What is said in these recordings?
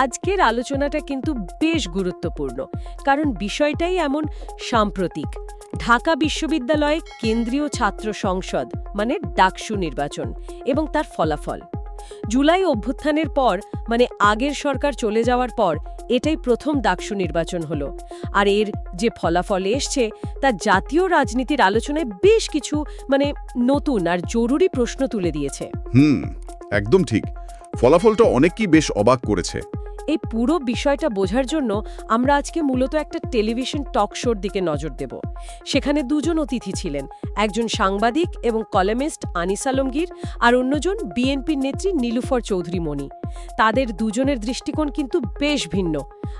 আজকের আলোচনাটা কিন্তু বেশ গুরুত্বপূর্ণ, কারণ বিষয়টাই এমন সাম্প্রতিক। ঢাকা বিশ্ববিদ্যালয়ে কেন্দ্রীয় ছাত্র সংসদ মানে ডাকসু নির্বাচন, এবং তার ফলাফল। জুলাই অভ্যুত্থানের পর মানে আগের সরকার চলে যাওয়ার পর, এটাই প্রথম ডাকসু নির্বাচন হলো। আর এর যে ফলাফল এসছে, তা জাতীয় রাজনীতির আলোচনায় বেশ কিছু মানে নতুন আর জরুরি প্রশ্ন তুলে দিয়েছে। হুম, একদম ঠিক। ফলাফলটা অনেককেই বেশ অবাক করেছে। এই পুরো বিষয়টা বোঝার জন্য আমরা আজকে মূলত একটা টেলিভিশন টক শোর দিকে নজর দেব। সেখানে দুজন অতিথি ছিলেন একজন সাংবাদিক এবং কলামিস্ট আনিস আলমগীর আর অন্যজন বিএনপির নেত্রী নীলুফর চৌধুরী মণি। তাদের দুজনের দৃষ্টিকোণ কিন্তু বেশ ভিন্ন।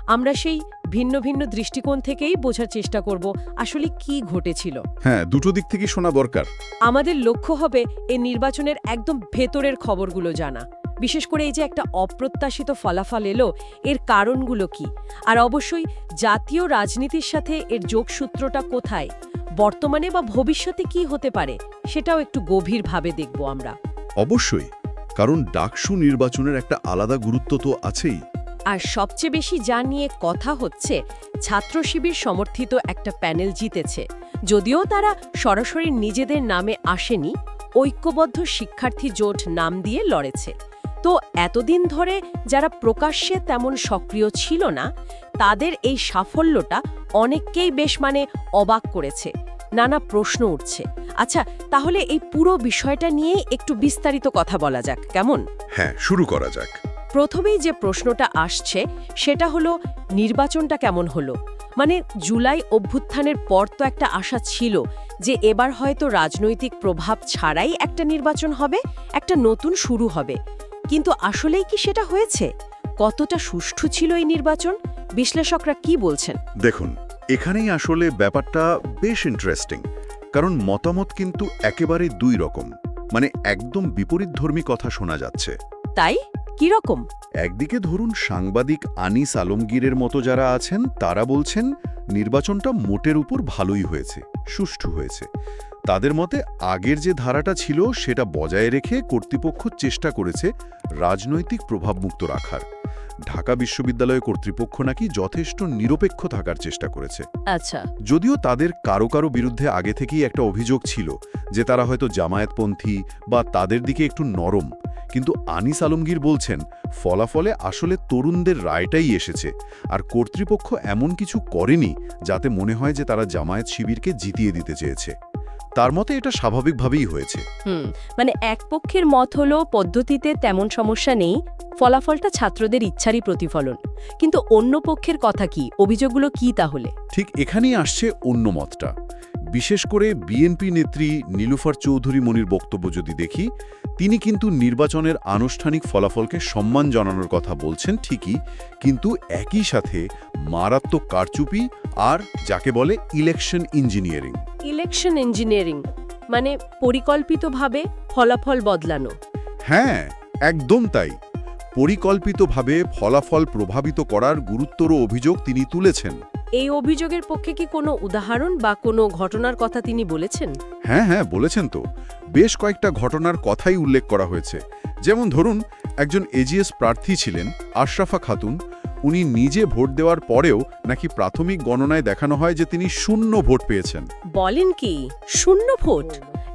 আমরা সেই ভিন্ন ভিন্ন দৃষ্টিকোণ থেকেই বোঝার চেষ্টা করব আসলে কি ঘটেছিল। হ্যাঁ দুটো দিক থেকে শোনা দরকার। আমাদের লক্ষ্য হবে এই নির্বাচনের একদম ভেতরের খবরগুলো জানা। বিশেষ করে এই যে একটা অপ্রত্যাশিত ফলাফল এলো এর কারণগুলো কি? আর অবশ্যই জাতীয় রাজনীতির সাথে এর যোগসূত্রটা কোথায়? বর্তমানে বা ভবিষ্যতে কি হতে পারে? সেটাও একটু গভীরভাবে দেখব আমরা। অবশ্যই কারণ ডাকসু নির্বাচনের একটা আলাদা গুরুত্ব তো আছেই। আর সবচেয়ে বেশি যা নিয়ে কথা হচ্ছে ছাত্র শিবির সমর্থিত একটা প্যানেল জিতেছে। যদিও তারা সরাসরি নিজেদের নামে আসেনি ঐক্যবদ্ধ শিক্ষার্থী জোট নাম দিয়ে লড়েছে। তো এতদিন ধরে যারা প্রকাশ্যে তেমন সক্রিয় ছিল না তাদের এই সাফল্যটা অনেককেই বেশ মানে অবাক করেছে নানা প্রশ্ন উঠছে। আচ্ছা তাহলে এই পুরো বিষয়টা নিয়ে একটু বিস্তারিত কথা বলা যাক কেমন? হ্যাঁ শুরু করা যাক। প্রথমেই যে প্রশ্নটা আসছে সেটা হলো নির্বাচনটা কেমন হলো? মানে জুলাই অভ্যুত্থানের পর তো একটা আশা ছিল যে এবার হয়তো রাজনৈতিক প্রভাব ছাড়াই একটা নির্বাচন হবে একটা নতুন শুরু হবে। কিন্তু আসলেই কি সেটা হয়েছে? কতটা সুষ্ঠু ছিল এই নির্বাচন? বিশ্লেষকরা কি বলছেন? দেখুন এখানেই আসলে ব্যাপারটা বেশ ইন্টারেস্টিং কারণ মতামত কিন্তু একেবারে দুই রকম মানে একদম বিপরীতধর্মী কথা শোনা যাচ্ছে। তাই? কি রকম? একদিকে ধরুন সাংবাদিক আনিস আলমগীরের মতো যারা আছেন তারা বলছেন নির্বাচনটা মোটের উপর ভালোই হয়েছে সুষ্ঠু হয়েছে। তাদের মতে আগের যে ধারাটা ছিল সেটা বজায় রেখে কর্তৃপক্ষ চেষ্টা করেছে রাজনৈতিক প্রভাবমুক্ত রাখার। ঢাকা বিশ্ববিদ্যালয় কর্তৃপক্ষ নাকি যথেষ্ট নিরপেক্ষ থাকার চেষ্টা করেছে। আচ্ছা। যদিও তাদের কারও কারও বিরুদ্ধে আগে থেকেই একটা অভিযোগ ছিল যে তারা হয়তো জামায়াতপন্থী বা তাদের দিকে একটু নরম। কিন্তু আনিস আলমগীর বলছেন ফলাফলে আসলে তরুণদের রায়টাই এসেছে। আর কর্তৃপক্ষ এমন কিছু করেনি যাতে মনে হয় যে তারা জামায়াত শিবিরকে জিতিয়ে দিতে চেয়েছে। তার মতে এটা স্বাভাবিকভাবেই হয়েছে। হুম মানে এক পক্ষের মত হলো পদ্ধতিতে তেমন সমস্যা নেই ফলাফলটা ছাত্রদের ইচ্ছারই প্রতিফলন। কিন্তু অন্য পক্ষের কথা কি? অভিযোগগুলো কি তাহলে? ঠিক এখানেই আসছে অন্য মতটা। বিশেষ করে বিএনপি নেত্রী নীলুফার চৌধুরী মনির বক্তব্য যদি দেখি তিনি কিন্তু নির্বাচনের আনুষ্ঠানিক ফলাফলকে সম্মান জানানোর কথা বলছেন ঠিকই কিন্তু একই সাথে মারাত্মক কারচুপি আর যাকে বলে ইলেকশন ইঞ্জিনিয়ারিং। ইলেকশন ইঞ্জিনিয়ারিং মানে পরিকল্পিতভাবে ফলাফল বদলানো। হ্যাঁ একদম তাই। পরিকল্পিতভাবে ফলাফল প্রভাবিত করার গুরুত্বর অভিযোগ তিনি তুলেছেন। এই অভিযোগের পক্ষে কি কোনো উদাহরণ বা কোনো ঘটনার কথা তিনি বলেছেন? হ্যাঁ হ্যাঁ বলেছেন তো। বেশ কয়েকটা ঘটনার কথাই উল্লেখ করা হয়েছে। যেমন ধরুন একজন এজিএস প্রার্থী ছিলেন আশরাফা খাতুন। উনি নিজে ভোট দেওয়ার পরেও নাকি প্রাথমিক গণনায় দেখানো হয় যে তিনি শূন্য ভোট পেয়েছেন। বলেন কি? শূন্য ভোট?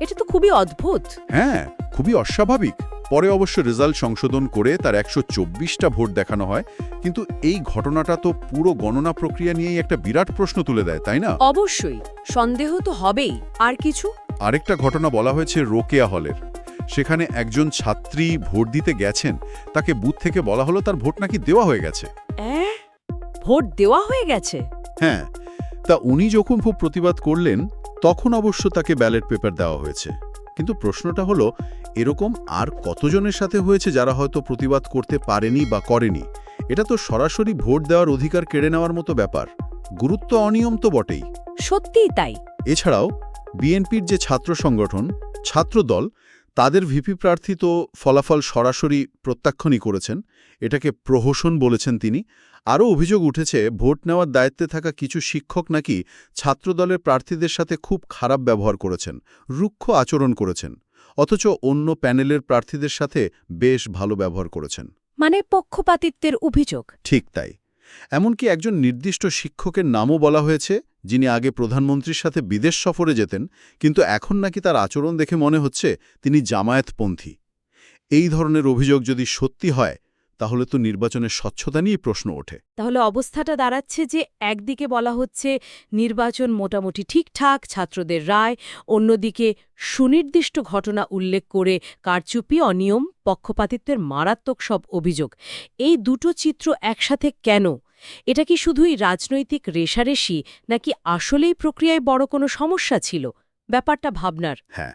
এটা তো খুবই অদ্ভুত। হ্যাঁ খুবই অস্বাভাবিক। পরে অবশ্য রেজাল্ট সংশোধন করে তার একশো চব্বিশটা ভোট দেখানো হয়। কিন্তু এই ঘটনাটা তো পুরো গণনা প্রক্রিয়া নিয়েই একটা বিরাট প্রশ্ন তুলে দেয় তাই না? অবশ্যই। সন্দেহ তো হবেই। আর কিছু? আরেকটা ঘটনা বলা হয়েছে রোকেয়া হলের। সেখানে একজন ছাত্রী ভোট দিতে গেছেন। তাকে বুথ থেকে বলা হলো তার ভোট নাকি দেওয়া হয়ে গেছে? ভোট দেওয়া হয়ে গেছে? হ্যাঁ। তা উনি যখন খুব প্রতিবাদ করলেন তখন অবশ্য তাকে ব্যালট পেপার দেওয়া হয়েছে। কিন্তু প্রশ্নটা হলো এরকম আর কতজনের সাথে হয়েছে যারা হয়তো প্রতিবাদ করতে পারেনি বা করেনি? এটা তো সরাসরি ভোট দেওয়ার অধিকার কেড়ে নেওয়ার মতো ব্যাপার। গুরুত্ব অনিয়ম তো বটেই। সত্যিই তাই। এছাড়াও বিএনপির যে ছাত্র সংগঠন ছাত্রদল তাদের ভিপি প্রার্থী তো ফলাফল সরাসরি প্রত্যাখ্যানই করেছেন এটাকে প্রহসন বলেছেন তিনি। আরও অভিযোগ উঠেছে ভোট নেওয়ার দায়িত্বে থাকা কিছু শিক্ষক নাকি ছাত্রদলের প্রার্থীদের সাথে খুব খারাপ ব্যবহার করেছেন রুক্ষ আচরণ করেছেন অথচ অন্য প্যানেলের প্রার্থীদের সাথে বেশ ভালো ব্যবহার করেছেন। মানে পক্ষপাতিত্বের অভিযোগ? ঠিক তাই। এমনকি একজন নির্দিষ্ট শিক্ষকের নামও বলা হয়েছে যিনি আগে প্রধানমন্ত্রীর সাথে বিদেশ সফরে যেতেন, কিন্তু এখন নাকি তার আচরণ দেখে মনে হচ্ছে তিনি জামায়াতপন্থী। এই ধরনের অভিযোগ যদি সত্যি হয়, তাহলে তো নির্বাচনের স্বচ্ছতা নিয়ে প্রশ্ন ওঠে। তাহলে অবস্থাটা দাঁড়াচ্ছে যে একদিকে বলা হচ্ছে নির্বাচন মোটামুটি ঠিকঠাক, ছাত্রদের রায়, অন্যদিকে সুনির্দিষ্ট ঘটনা উল্লেখ করে কারচুপি, অনিয়ম, পক্ষপাতিত্বের মারাত্মক সব অভিযোগ। এই দুটো চিত্র একসাথে কেন এটা কি শুধুই রাজনৈতিক রেশারেশি নাকি আসলেই প্রক্রিয়ায় বড় কোনো সমস্যা ছিল? ব্যাপারটা ভাবনার। হ্যাঁ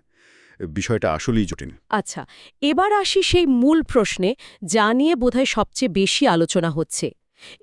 বিষয়টা আসলেই জটিল। আচ্ছা এবার আসি সেই মূল প্রশ্নে যা নিয়ে বোধহয় সবচেয়ে বেশি আলোচনা হচ্ছে।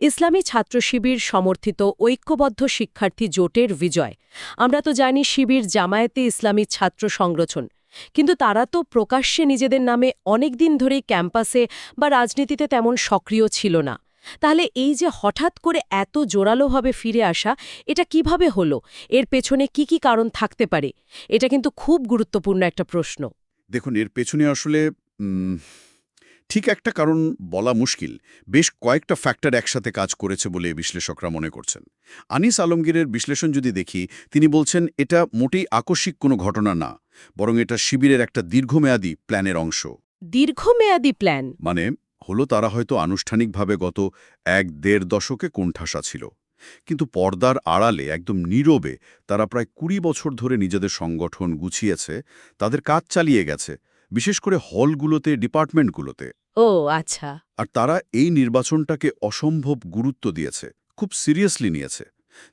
ইসলামী ছাত্র শিবির সমর্থিত ঐক্যবদ্ধ শিক্ষার্থী জোটের বিজয়। আমরা তো জানি শিবির জামায়াতে ইসলামী ছাত্র সংগঠন। কিন্তু তারা তো প্রকাশ্যে নিজেদের নামে অনেক দিন ধরেই ক্যাম্পাসে বা রাজনীতিতে তেমন সক্রিয় ছিল না। তাহলে এই যে হঠাৎ করে এত জোরালোভাবে ফিরে আসা এটা কীভাবে হলো? এর পেছনে কি কি কারণ থাকতে পারে? এটা কিন্তু খুব গুরুত্বপূর্ণ একটা প্রশ্ন। দেখুন এর পেছনে আসলে ঠিক একটা কারণ বলা মুশকিল। বেশ কয়েকটা ফ্যাক্টর একসাথে কাজ করেছে বলে বিশ্লেষকরা মনে করছেন। আনিস আলমগীরের বিশ্লেষণ যদি দেখি তিনি বলছেন এটা মোটেই আকস্মিক কোনো ঘটনা না বরং এটা শিবিরের একটা দীর্ঘমেয়াদী প্ল্যানের অংশ। দীর্ঘমেয়াদী প্ল্যান? মানে হলো তারা হয়তো আনুষ্ঠানিকভাবে গত এক দেড় দশকে কোণঠাসা ছিল। কিন্তু পর্দার আড়ালে একদম নীরবে তারা প্রায় কুড়ি বছর ধরে নিজেদের সংগঠন গুছিয়েছে তাদের কাজ চালিয়ে গেছে বিশেষ করে হলগুলোতে ডিপার্টমেন্টগুলোতে। ও আচ্ছা। আর তারা এই নির্বাচনটাকে অসম্ভব গুরুত্ব দিয়েছে খুব সিরিয়াসলি নিয়েছে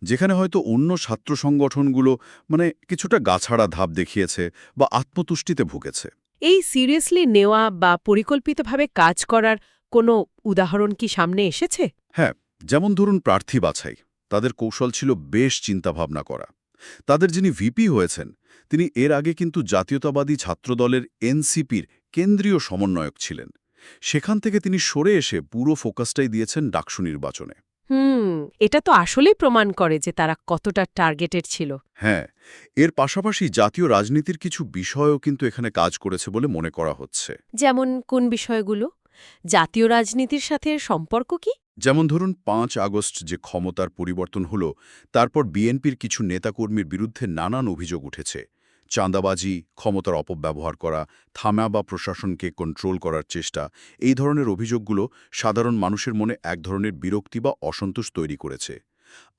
যেখানে হয়তো অন্য ছাত্র সংগঠনগুলো মানে কিছুটা গাছাড়া ধাপ দেখিয়েছে বা আত্মতুষ্টিতে ভুগেছে। এই সিরিয়াসলি নেওয়া বা পরিকল্পিতভাবে কাজ করার কোনো উদাহরণ কি সামনে এসেছে? হ্যাঁ যেমন ধরুন প্রার্থী বাছাই। তাদের কৌশল ছিল বেশ চিন্তাভাবনা করা। তাদের যিনি ভিপি হয়েছেন, তিনি এর আগে কিন্তু জাতীয়তাবাদী ছাত্রদলের এনসিপির কেন্দ্রীয় সমন্বয়ক ছিলেন। সেখান থেকে তিনি সরে এসে পুরো ফোকাসটাই দিয়েছেন ডাকসু নির্বাচনে। হুম এটা তো আসলেই প্রমাণ করে যে তারা কতটা টার্গেটেড ছিল। হ্যাঁ এর পাশাপাশি জাতীয় রাজনীতির কিছু বিষয়ও কিন্তু এখানে কাজ করেছে বলে মনে করা হচ্ছে। যেমন কোন বিষয়গুলো? জাতীয় রাজনীতির সাথে সম্পর্ক কি? যেমন ধরুন পাঁচ আগস্ট যে ক্ষমতার পরিবর্তন হল তারপর বিএনপির কিছু নেতাকর্মীর বিরুদ্ধে নানান অভিযোগ উঠেছে। চাঁদাবাজি, ক্ষমতার অপব্যবহার করা থামা বা প্রশাসনকে কন্ট্রোল করার চেষ্টা, এই ধরনের অভিযোগগুলো সাধারণ মানুষের মনে এক ধরনের বিরক্তি বা অসন্তোষ তৈরি করেছে।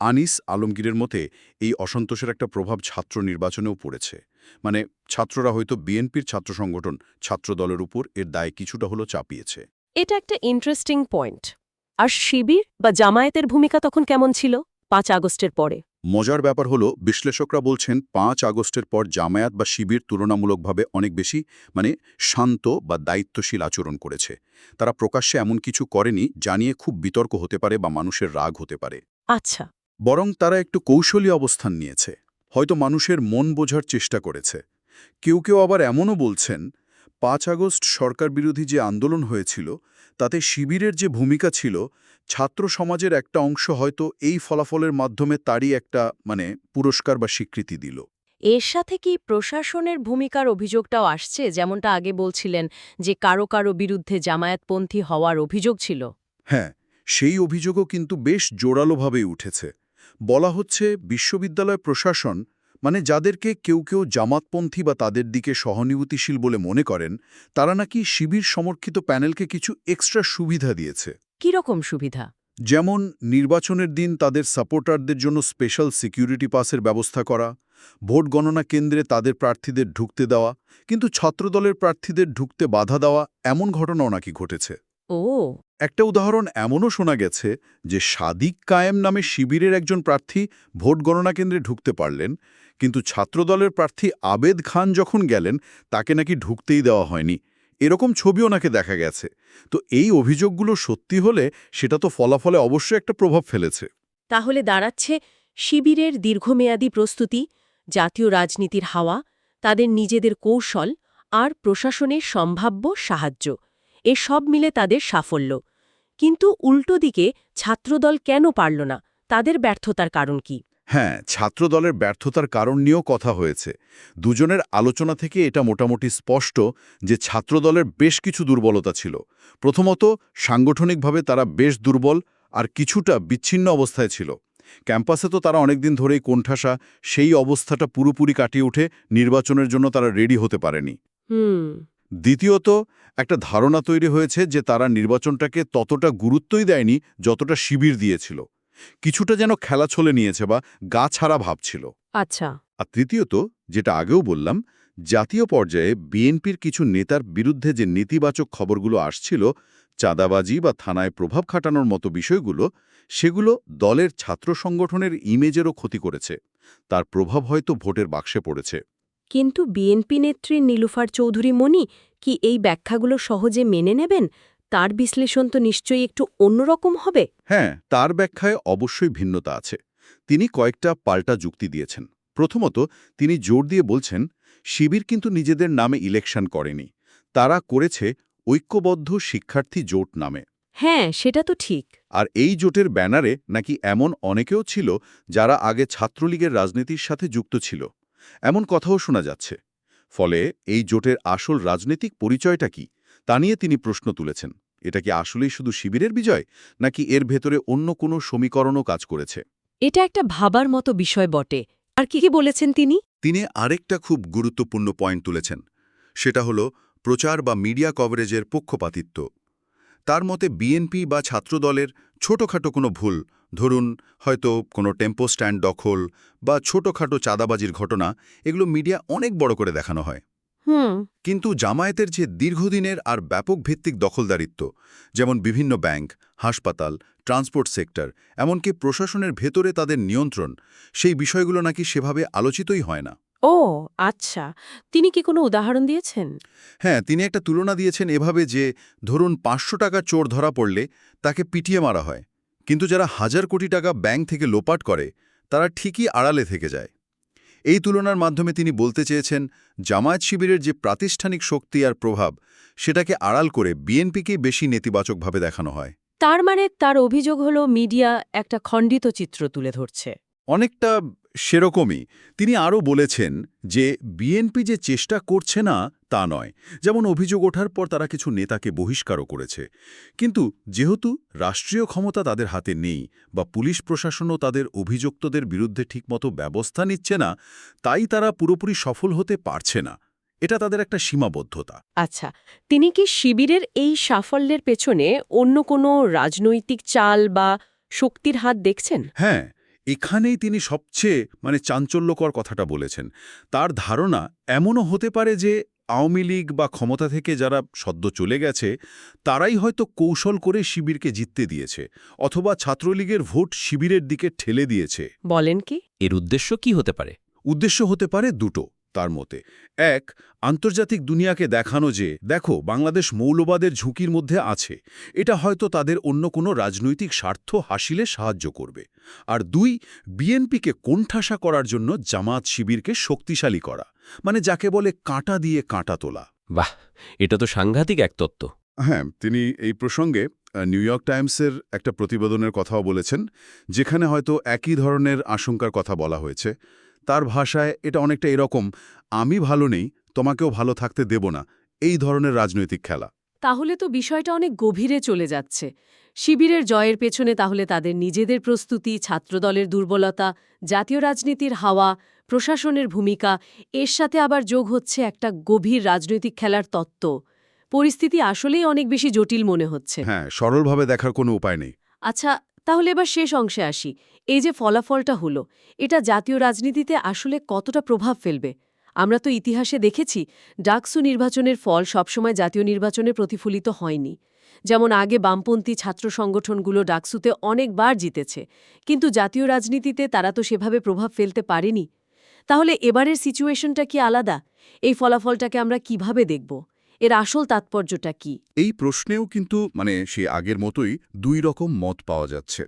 আনিস আলমগীরের মতে, এই অসন্তোষের একটা প্রভাব ছাত্র নির্বাচনেও পড়েছে। মানে ছাত্ররা হয়তো বিএনপির ছাত্র সংগঠন ছাত্রদলের উপর এর দায় কিছুটা হলো চাপিয়েছে। এটা একটা ইন্টারেস্টিং পয়েন্ট আর শিবির বা জামায়াতের ভূমিকা তখন কেমন ছিল? পাঁচ আগস্টের পরে। মজার ব্যাপার হলো বিশ্লেষকরা বলছেন পাঁচ আগস্টের পর জামায়াত বা শিবির তুলনামূলকভাবে অনেক বেশি মানে শান্ত বা দায়িত্বশীল আচরণ করেছে। তারা প্রকাশ্যে এমন কিছু করেনি জানিয়ে খুব বিতর্ক হতে পারে বা মানুষের রাগ হতে পারে। আচ্ছা। বরং তারা একটু কৌশলী অবস্থান নিয়েছে। হয়তো মানুষের মন বোঝার চেষ্টা করেছে। কেউ কেউ আবার এমনও বলছেন পাঁচ আগস্ট সরকার বিরোধী যে আন্দোলন হয়েছিল তাতে শিবিরের যে ভূমিকা ছিল ছাত্র সমাজের একটা অংশ হয়তো এই ফলাফলের মাধ্যমে তারই একটা মানে পুরস্কার বা স্বীকৃতি দিল। এর সাথে কি প্রশাসনের ভূমিকার অভিযোগটাও আসছে? যেমনটা আগে বলছিলেন যে কারও কারও বিরুদ্ধে জামায়াতপন্থী হওয়ার অভিযোগ ছিল। হ্যাঁ সেই অভিযোগও কিন্তু বেশ জোরালোভাবেই উঠেছে। বলা হচ্ছে বিশ্ববিদ্যালয় প্রশাসন মানে যাদেরকে কেউ কেউ জামাতপন্থী বা তাদের দিকে সহানুভূতিশীল বলে মনে করেন তারা নাকি শিবির সমর্থিত প্যানেলকে কিছু এক্সট্রা সুবিধা দিয়েছে। কীরকম সুবিধা? যেমন নির্বাচনের দিন তাদের সাপোর্টারদের জন্য স্পেশাল সিকিউরিটি পাসের ব্যবস্থা করা ভোট গণনা কেন্দ্রে তাদের প্রার্থীদের ঢুকতে দেওয়া কিন্তু ছাত্রদলের প্রার্থীদের ঢুকতে বাধা দেওয়া এমন ঘটনাও নাকি ঘটেছে। ও। একটা উদাহরণ এমনও শোনা গেছে যে সাদিক কায়েম নামে শিবিরের একজন প্রার্থী ভোট গণনা কেন্দ্রে ঢুকতে পারলেন কিন্তু ছাত্রদলের প্রার্থী আবেদ খান যখন গেলেন, তাকে নাকি ঢুকতেই দেওয়া হয়নি। এরকম ছবিও নাকি দেখা গেছে। তো এই অভিযোগগুলো সত্যি হলে সেটা তো ফলাফলে অবশ্যই একটা প্রভাব ফেলেছে। তাহলে দাঁড়াচ্ছে শিবিরের দীর্ঘমেয়াদী প্রস্তুতি, জাতীয় রাজনীতির হাওয়া, তাদের নিজেদের কৌশল আর প্রশাসনের সম্ভাব্য সাহায্য। এ সব মিলে তাদের সাফল্য। কিন্তু উল্টো দিকে ছাত্রদল কেন পারল না? তাদের ব্যর্থতার কারণ কি? হ্যাঁ ছাত্রদলের ব্যর্থতার কারণ নিয়েও কথা হয়েছে। দুজনের আলোচনা থেকে এটা মোটামুটি স্পষ্ট যে ছাত্রদলের বেশ কিছু দুর্বলতা ছিল। প্রথমত সাংগঠনিকভাবে তারা বেশ দুর্বল আর কিছুটা বিচ্ছিন্ন অবস্থায় ছিল। ক্যাম্পাসে তো তারা অনেকদিন ধরেই কোণঠাসা সেই অবস্থাটা পুরোপুরি কাটিয়ে উঠে নির্বাচনের জন্য তারা রেডি হতে পারেনি। দ্বিতীয়ত একটা ধারণা তৈরি হয়েছে যে তারা নির্বাচনটাকে ততটা গুরুত্বই দেয়নি যতটা শিবির দিয়েছিল। কিছুটা যেন খেলা ছলে নিয়েছে বা গা ছাড়া ভাবছিল আচ্ছা। আর তৃতীয়ত যেটা আগেও বললাম জাতীয় পর্যায়ে বিএনপির কিছু নেতার বিরুদ্ধে যে নেতিবাচক খবরগুলো আসছিল চাঁদাবাজি বা থানায় প্রভাব খাটানোর মতো বিষয়গুলো সেগুলো দলের ছাত্র সংগঠনের ইমেজেরও ক্ষতি করেছে। তার প্রভাব হয়তো ভোটের বাক্সে পড়েছে। কিন্তু বিএনপি নেত্রী নীলুফার চৌধুরী মনি কি এই ব্যাখ্যাগুলো সহজে মেনে নেবেন? তার বিশ্লেষণ তো নিশ্চয়ই একটু অন্যরকম হবে? হ্যাঁ তার ব্যাখ্যায় অবশ্যই ভিন্নতা আছে। তিনি কয়েকটা পাল্টা যুক্তি দিয়েছেন। প্রথমত তিনি জোর দিয়ে বলছেন শিবির কিন্তু নিজেদের নামে ইলেকশন করেনি। তারা করেছে ঐক্যবদ্ধ শিক্ষার্থী জোট নামে। হ্যাঁ সেটা তো ঠিক। আর এই জোটের ব্যানারে নাকি এমন অনেকেও ছিল যারা আগে ছাত্রলীগের রাজনীতির সাথে যুক্ত ছিল। এমন কথাও শোনা যাচ্ছে। ফলে এই জোটের আসল রাজনৈতিক পরিচয়টা কি? তা নিয়ে তিনি প্রশ্ন তুলেছেন এটা কি আসলেই শুধু শিবিরের বিজয় নাকি এর ভেতরে অন্য কোনো সমীকরণও কাজ করেছে? এটা একটা ভাবার মতো বিষয় বটে আর কি কি বলেছেন তিনি? তিনি আরেকটা খুব গুরুত্বপূর্ণ পয়েন্ট তুলেছেন সেটা হলো প্রচার বা মিডিয়া কভারেজের পক্ষপাতিত্ব। তার মতে বিএনপি বা ছাত্রদলের ছোটখাটো কোনো ভুল ধরুন হয়তো কোনো টেম্পো স্ট্যান্ড দখল বা ছোটখাটো চাঁদাবাজির ঘটনা এগুলো মিডিয়া অনেক বড় করে দেখানো হয়। হুম। কিন্তু জামায়াতের যে দীর্ঘদিনের আর ব্যাপক ভিত্তিক দখলদারিত্ব যেমন বিভিন্ন ব্যাংক হাসপাতাল ট্রান্সপোর্ট সেক্টর এমনকি প্রশাসনের ভেতরে তাদের নিয়ন্ত্রণ সেই বিষয়গুলো নাকি সেভাবে আলোচিতই হয় না। ও আচ্ছা। তিনি কি কোনো উদাহরণ দিয়েছেন? হ্যাঁ তিনি একটা তুলনা দিয়েছেন এভাবে যে ধরুন পাঁচশো টাকা চোর ধরা পড়লে তাকে পিটিয়ে মারা হয়। কিন্তু যারা হাজার কোটি টাকা ব্যাংক থেকে লোপাট করে তারা ঠিকই আড়ালে থেকে যায়। এই তুলনার মাধ্যমে তিনি বলতে চেয়েছেন, জামায়াত শিবিরের যে প্রাতিষ্ঠানিক শক্তি আর প্রভাব, সেটাকে আড়াল করে বিএনপিকে বেশি নেতিবাচকভাবে দেখানো হয়। তার মানে তার অভিযোগ হলো, মিডিয়া একটা খণ্ডিত চিত্র তুলে ধরছে। অনেকটা সেরকমই। তিনি আরও বলেছেন যে বিএনপি যে চেষ্টা করছে না তা নয়। যেমন অভিযোগ ওঠার পর তারা কিছু নেতাকে বহিষ্কারও করেছে। কিন্তু যেহেতু রাষ্ট্রীয় ক্ষমতা তাদের হাতে নেই বা পুলিশ প্রশাসনও তাদের অভিযুক্তদের বিরুদ্ধে ঠিকমতো ব্যবস্থা নিচ্ছে না তাই তারা পুরোপুরি সফল হতে পারছে না। এটা তাদের একটা সীমাবদ্ধতা। আচ্ছা তিনি কি শিবিরের এই সাফল্যের পেছনে অন্য কোনো রাজনৈতিক চাল বা শক্তির হাত দেখছেন? হ্যাঁ এখানেই তিনি সবচেয়ে মানে চাঞ্চল্যকর কথাটা বলেছেন। তার ধারণা এমনও হতে পারে যে আওয়ামী লীগ বা ক্ষমতা থেকে যারা সদ্য চলে গেছে তারাই হয়তো কৌশল করে শিবিরকে জিততে দিয়েছে অথবা ছাত্রলীগের ভোট শিবিরের দিকে ঠেলে দিয়েছে। বলেন কি? এর উদ্দেশ্য কি হতে পারে? উদ্দেশ্য হতে পারে দুটো। তার মতে। এক আন্তর্জাতিক দুনিয়াকে দেখানো যে দেখো বাংলাদেশ মৌলবাদের ঝুঁকির মধ্যে আছে। এটা হয়তো তাদের অন্য কোনো রাজনৈতিক স্বার্থ হাসিলে সাহায্য করবে। আর দুই বিএনপিকে কোণঠাসা করার জন্য জামাত শিবিরকে শক্তিশালী করা। মানে যাকে বলে কাঁটা দিয়ে কাঁটা তোলা। বাহ এটা তো সাংঘাতিক এক তত্ত্ব। হ্যাঁ তিনি এই প্রসঙ্গে নিউ ইয়র্ক টাইমসের একটা প্রতিবেদনের কথাও বলেছেন যেখানে হয়তো একই ধরনের আশঙ্কার কথা বলা হয়েছে। তার ভাষায় এটা অনেকটা এরকম আমি ভালো নেই তোমাকেও ভালো থাকতে দেব না। এই ধরনের রাজনৈতিক খেলা। তাহলে তো বিষয়টা অনেক গভীরে চলে যাচ্ছে। শিবিরের জয়ের পেছনে তাহলে তাদের নিজেদের প্রস্তুতি ছাত্রদলের দুর্বলতা জাতীয় রাজনীতির হাওয়া প্রশাসনের ভূমিকা এর সাথে আবার যোগ হচ্ছে একটা গভীর রাজনৈতিক খেলার তত্ত্ব। পরিস্থিতি আসলেই অনেক বেশি জটিল মনে হচ্ছে। হ্যাঁ সরলভাবে দেখার কোনো উপায় নেই। আচ্ছা তাহলে এবার শেষ অংশে আসি। এই যে ফলাফলটা হলো, এটা জাতীয় রাজনীতিতে আসলে কতটা প্রভাব ফেলবে? আমরা তো ইতিহাসে দেখেছি, ডাকসু নির্বাচনের ফল সবসময় জাতীয় নির্বাচনে প্রতিফলিত হয়নি। যেমন আগে বামপন্থী ছাত্র সংগঠনগুলো ডাকসুতে অনেকবার জিতেছে, কিন্তু জাতীয় রাজনীতিতে তারা তো সেভাবে প্রভাব ফেলতে পারেনি। তাহলে এবারের সিচুয়েশনটা কি আলাদা? এই ফলাফলটাকে আমরা কীভাবে দেখব? এর আসল তাৎপর্যটা কি? এই প্রশ্নেও কিন্তু মানে সে আগের মতোই দুই রকম মত পাওয়া যাচ্ছে।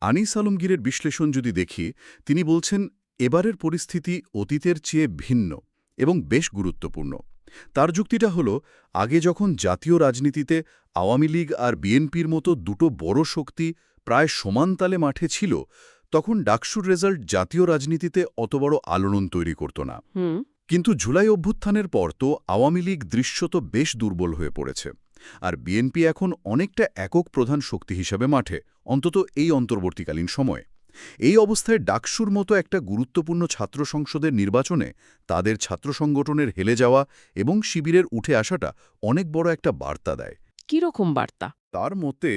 আনিস আলমগীরের বিশ্লেষণ যদি দেখি তিনি বলছেন এবারের পরিস্থিতি অতীতের চেয়ে ভিন্ন এবং বেশ গুরুত্বপূর্ণ। তার যুক্তিটা হল আগে যখন জাতীয় রাজনীতিতে আওয়ামী লীগ আর বিএনপির মতো দুটো বড় শক্তি প্রায় সমান তালে মাঠে ছিল তখন ডাকসুর রেজাল্ট জাতীয় রাজনীতিতে অত বড় আলোড়ন তৈরি করত না। কিন্তু জুলাই অভ্যুত্থানের পর তো আওয়ামী লীগ দৃশ্যত বেশ দুর্বল হয়ে পড়েছে। আর বিএনপি এখন অনেকটা একক প্রধান শক্তি হিসাবে মাঠে অন্তত এই অন্তর্বর্তীকালীন সময়ে। এই অবস্থায় ডাকসুর মতো একটা গুরুত্বপূর্ণ ছাত্র সংসদের নির্বাচনে তাদের ছাত্র সংগঠনের হেলে যাওয়া এবং শিবিরের উঠে আসাটা অনেক বড় একটা বার্তা দেয়। কীরকম বার্তা? তার মতে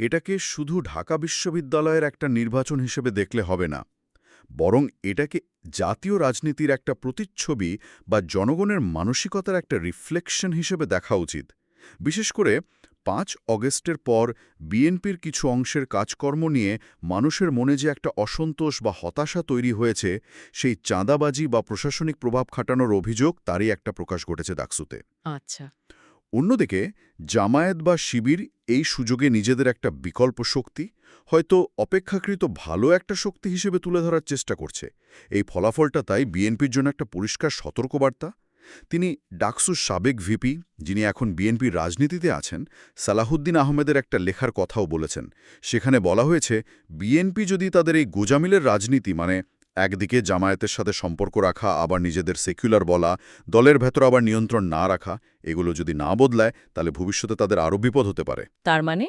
এটাকে শুধু ঢাকা বিশ্ববিদ্যালয়ের একটা নির্বাচন হিসেবে দেখলে হবে না। বরং এটাকে জাতীয় রাজনীতির একটা প্রতিচ্ছবি বা জনগণের মানসিকতার একটা রিফ্লেকশন হিসেবে দেখা উচিত। বিশেষ করে পাঁচ অগস্টের পর বিএনপির কিছু অংশের কাজকর্ম নিয়ে মানুষের মনে যে একটা অসন্তোষ বা হতাশা তৈরি হয়েছে, সেই চাঁদাবাজি বা প্রশাসনিক প্রভাব খাটানোর অভিযোগ তারই একটা প্রকাশ ঘটেছে ডাকসুতে আচ্ছা। অন্যদিকে, জামায়াত বা শিবির এই সুযোগে নিজেদের একটা বিকল্প শক্তি, হয়তো অপেক্ষাকৃত ভালো একটা শক্তি হিসেবে তুলে ধরার চেষ্টা করছে। এই ফলাফলটা তাই বিএনপির জন্য একটা পরিষ্কার সতর্কবার্তা। তিনি ডাকসুর সাবেক ভিপি, যিনি এখন বিএনপির রাজনীতিতে আছেন, সালাহুদ্দিন আহমেদের একটা লেখার কথাও বলেছেন। সেখানে বলা হয়েছে, বিএনপি যদি তাদের এই গোজামিলের রাজনীতি মানে একদিকে জামায়াতের সাথে সম্পর্ক রাখা, আবার নিজেদের সেকুলার বলা, দলের ভেতর আবার নিয়ন্ত্রণ না রাখা, এগুলো যদি না বদলায়, তাহলে ভবিষ্যতে তাদের আরও বিপদ হতে পারে। তার মানে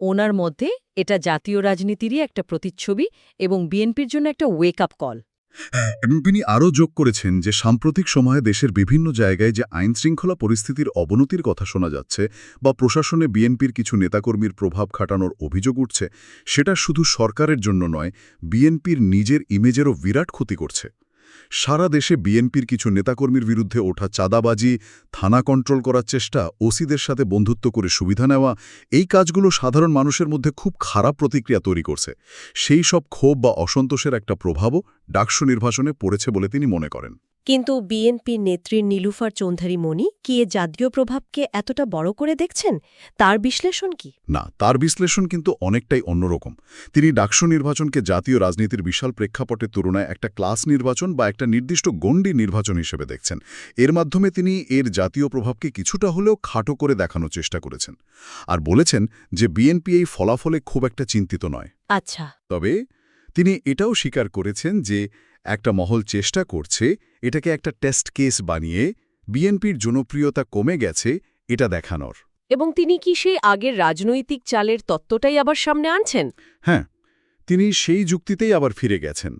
ওনার মধ্যে এটা জাতীয় রাজনীতিরই একটা প্রতিচ্ছবি এবং বিএনপির জন্য একটা ওয়েক আপ কল এবং তিনি আরও যোগ করেছেন যে সাম্প্রতিক সময়ে দেশের বিভিন্ন জায়গায় যে আইনশৃঙ্খলা পরিস্থিতির অবনতির কথা শোনা যাচ্ছে বা প্রশাসনে বিএনপির কিছু নেতাকর্মীর প্রভাব খাটানোর অভিযোগ উঠছে, সেটা শুধু সরকারের জন্য নয়, বিএনপির নিজের ইমেজেরও বিরাট ক্ষতি করছে। সারা দেশে বিএনপির কিছু নেতাকর্মীর বিরুদ্ধে ওঠা চাঁদাবাজি, থানা কন্ট্রোল করার চেষ্টা, ওসিদের সাথে বন্ধুত্ব করে সুবিধা নেওয়া, এই কাজগুলো সাধারণ মানুষের মধ্যে খুব খারাপ প্রতিক্রিয়া তৈরি করছে। সেই সব ক্ষোভ বা অসন্তোষের একটা প্রভাবও ডাকসু নির্বাচনে পড়েছে বলে তিনি মনে করেন। কিন্তু বিএনপির নেত্রী নীলুফার চৌধুরী মণি কি এ জাতীয় প্রভাবকে এতটা বড় করে দেখছেন? তার বিশ্লেষণ কি? না তার বিশ্লেষণ কিন্তু অনেকটাই অন্যরকম। তিনি ডাকসু নির্বাচনকে জাতীয় রাজনীতির বিশাল প্রেক্ষাপটের তুলনায় একটা ক্লাস নির্বাচন বা একটা নির্দিষ্ট গণ্ডি নির্বাচন হিসেবে দেখছেন। এর মাধ্যমে তিনি এর জাতীয় প্রভাবকে কিছুটা হলেও খাটো করে দেখানোর চেষ্টা করেছেন। আর বলেছেন যে বিএনপি এই ফলাফলে খুব একটা চিন্তিত নয়। আচ্ছা। তবে তিনি এটাও স্বীকার করেছেন যে একটা মহল চেষ্টা করছে এটাকে একটা টেস্ট কেস বানিয়ে বিএনপির জনপ্রিয়তা কমে গেছে এটা দেখানোর। এবং তিনি কি সেই আগের রাজনৈতিক চালের তত্ত্বটাই আবার সামনে আনছেন? হ্যাঁ তিনি সেই যুক্তিতেই আবার ফিরে গেছেন।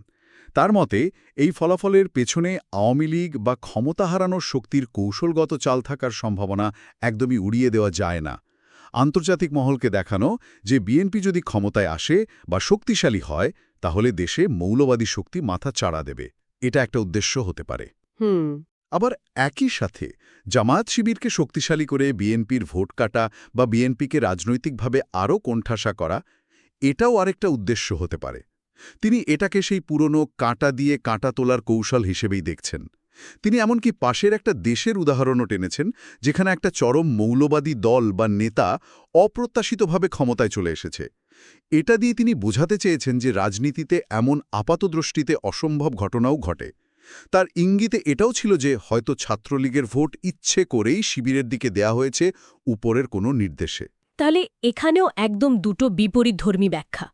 তার মতে এই ফলাফলের পেছনে আওয়ামী লীগ বা ক্ষমতা হারানোর শক্তির কৌশলগত চাল থাকার সম্ভাবনা একদমই উড়িয়ে দেওয়া যায় না। আন্তর্জাতিক মহলকে দেখানো যে বিএনপি যদি ক্ষমতায় আসে বা শক্তিশালী হয় তাহলে দেশে মৌলবাদী শক্তি মাথা চাড়া দেবে। এটা একটা উদ্দেশ্য হতে পারে। আবার একই সাথে জামায়াত শিবিরকে শক্তিশালী করে বিএনপির ভোট কাটা বা বিএনপিকে রাজনৈতিকভাবে আরও কোণঠাসা করা এটাও আরেকটা উদ্দেশ্য হতে পারে। তিনি এটাকে সেই পুরনো কাঁটা দিয়ে কাঁটা তোলার কৌশল হিসেবেই দেখছেন। তিনি এমনকি পাশের একটা দেশের উদাহরণও টেনেছেন যেখানে একটা চরম মৌলবাদী দল বা নেতা অপ্রত্যাশিতভাবে ক্ষমতায় চলে এসেছে। এটা দিয়ে তিনি বোঝাতে চেয়েছেন যে রাজনীতিতে এমন আপাতদৃষ্টিতে অসম্ভব ঘটনাও ঘটে। তার ইঙ্গিতে এটাও ছিল যে হয়তো ছাত্রলীগের ভোট ইচ্ছে করেই শিবিরের দিকে দেয়া হয়েছে উপরের কোনো নির্দেশে। তাহলে এখানেও একদম দুটো বিপরীতধর্মী ব্যাখ্যা।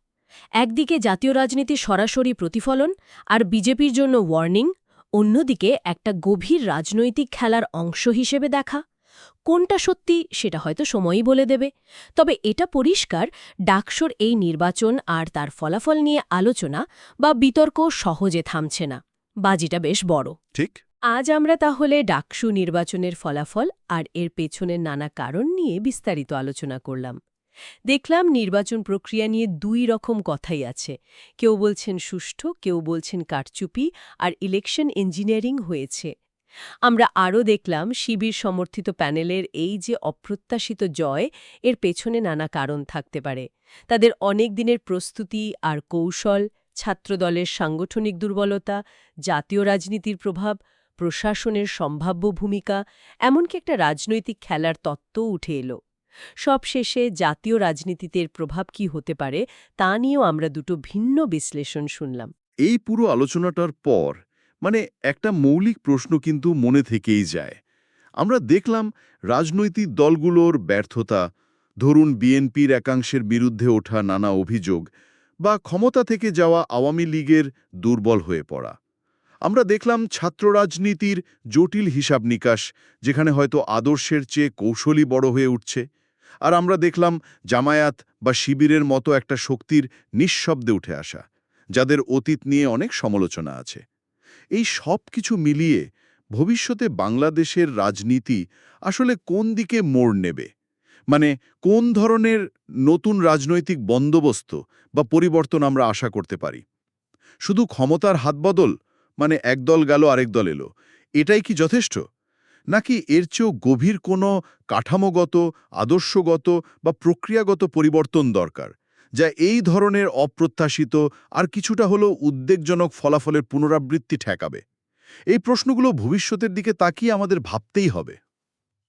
একদিকে জাতীয় রাজনীতি সরাসরি প্রতিফলন আর বিজেপির জন্য ওয়ার্নিং অন্যদিকে একটা গভীর রাজনৈতিক খেলার অংশ হিসেবে দেখা। কোনটা সত্যি সেটা হয়তো সময়ই বলে দেবে। তবে এটা পরিষ্কার ডাকসোর এই নির্বাচন আর তার ফলাফল নিয়ে আলোচনা বা বিতর্ক সহজে থামছে না। বাজিটা বেশ বড়। ঠিক। আজ আমরা তাহলে ডাকসু নির্বাচনের ফলাফল আর এর পেছনের নানা কারণ নিয়ে বিস্তারিত আলোচনা করলাম। দেখলাম নির্বাচন প্রক্রিয়া নিয়ে দুই রকম কথাই আছে। কেউ বলছেন সুষ্ঠু কেউ বলছেন কারচুপি আর ইলেকশন ইঞ্জিনিয়ারিং হয়েছে। আমরা আরও দেখলাম শিবির সমর্থিত প্যানেলের এই যে অপ্রত্যাশিত জয়, এর পেছনে নানা কারণ থাকতে পারে। তাদের অনেক দিনের প্রস্তুতি আর কৌশল, ছাত্রদলের সাংগঠনিক দুর্বলতা, জাতীয় রাজনীতির প্রভাব, প্রশাসনের সম্ভাব্য ভূমিকা, এমনকি একটা রাজনৈতিক খেলার তত্ত্ব উঠে এলো। সবশেষে জাতীয় রাজনীতিতে প্রভাব কি হতে পারে, তা নিয়েও আমরা দুটো ভিন্ন বিশ্লেষণ শুনলাম। এই পুরো আলোচনাটার পর মানে একটা মৌলিক প্রশ্ন কিন্তু মনে থেকেই যায়। আমরা দেখলাম রাজনৈতিক দলগুলোর ব্যর্থতা, ধরুন বিএনপির একাংশের বিরুদ্ধে ওঠা নানা অভিযোগ বা ক্ষমতা থেকে যাওয়া আওয়ামী লীগের দুর্বল হয়ে পড়া। আমরা দেখলাম ছাত্র রাজনীতির জটিল হিসাব নিকাশ, যেখানে হয়তো আদর্শের চেয়ে কৌশলী বড় হয়ে উঠছে। আর আমরা দেখলাম জামায়াত বা শিবিরের মতো একটা শক্তির নিঃশব্দে উঠে আসা, যাদের অতীত নিয়ে অনেক সমালোচনা আছে। এই সব কিছু মিলিয়ে ভবিষ্যতে বাংলাদেশের রাজনীতি আসলে কোন দিকে মোড় নেবে? মানে কোন ধরনের নতুন রাজনৈতিক বন্দোবস্ত বা পরিবর্তন আমরা আশা করতে পারি? শুধু ক্ষমতার হাতবদল? মানে এক দল গেল, আরেক দল এলো। এটাই কি যথেষ্ট? নাকি এর চেয়েও গভীর কোনো কাঠামোগত, আদর্শগত বা প্রক্রিয়াগত পরিবর্তন দরকার? যা এই ধরনের অপ্রত্যাশিত আর কিছুটা হলেও উদ্বেগজনক ফলাফলের পুনরাবৃত্তি ঠেকাবে। এই প্রশ্নগুলো ভবিষ্যতের দিকে তাকিয়ে আমাদের ভাবতেই হবে।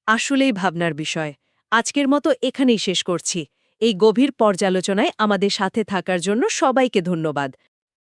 আসলেই ভাবনার বিষয়। আজকের মতো এখানেই শেষ করছি। এই গভীর পর্যালোচনায় আমাদের সাথে থাকার জন্য সবাইকে ধন্যবাদ।